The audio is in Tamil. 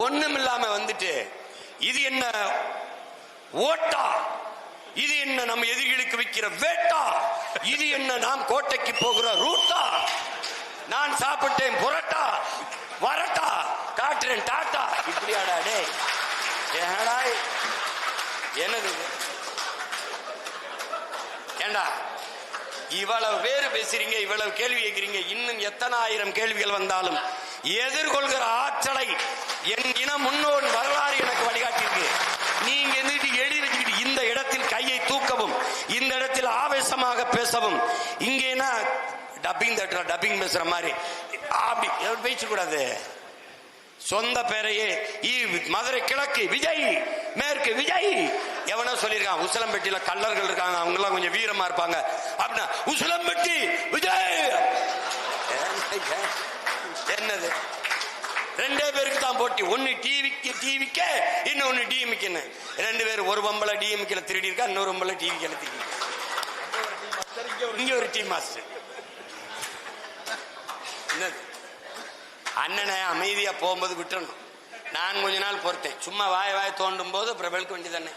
ஒண்ணும் இல்லாம வந்துட்டு இது என்ன ஓட்டா? இது என்ன நம்ம எதிரிகளுக்கு வைக்கிற வேட்டா? இது என்ன நாம் கோட்டைக்கு போகிற ரூட்டா? நான் சாப்பிட்டேன் புரட்டா? வரட்டா? காட்டுறேன் டாட்டா? இப்படியாடா டேய். ஏடா என்னது? ஏண்டா? இவ்வளவு பேர் பேசுறீங்க இவ்வளவு கேள்வி கேட்கிறீங்க இன்னும் எத்தனை ஆயிரம் கேள்விகள் வந்தாலும் எதிர்கொள்கிற ஆற்றலை என் இன முன்னோர் வரலாறு எனக்கு வழிகாட்டியிருக்கு. நீங்க எந்திரிட்டு எழுதி வச்சுக்கிட்டு இந்த இடத்தில் கையை தூக்கவும் இந்த இடத்தில் ஆவேசமாக பேசவும் இங்கேனா டப்பிங் தட்டுற டப்பிங் பேசுற மாதிரி. அப்படி எவர் பேசக்கூடாது. சொந்த பேரையே மதுரை கிழக்கு விஜய் மேற்கு விஜய். எவனோ சொல்லியிருக்கான் உசிலம்பட்டியில கல்லர்கள் இருக்காங்க அவங்க எல்லாம் கொஞ்சம் வீரமா இருப்பாங்க. அப்படின்னா உசிலம்பட்டி விஜய். என்னது? ரெண்டே பேருக்கு தான் போட்டி. ஒன்னு டிவிக்கு டிவிக்க இன்னொன்னு டிஎம்கின்னு ரெண்டு பேரும் ஒரு பொம்பளை டிஎம்கில திருடி இருக்கா இன்னொரு பொம்பளை டிவிக்கேல திருடி இங்க ஒரு டீம் மாஸ்டர். என்னது? அண்ணனை அமைதியா போகும்போது விட்டுறணும். நான் கொஞ்ச நாள் பொறுத்தேன். சும்மா வாய வாய தோண்டும் போது அப்புறம் வெளுக்க வேண்டியதானே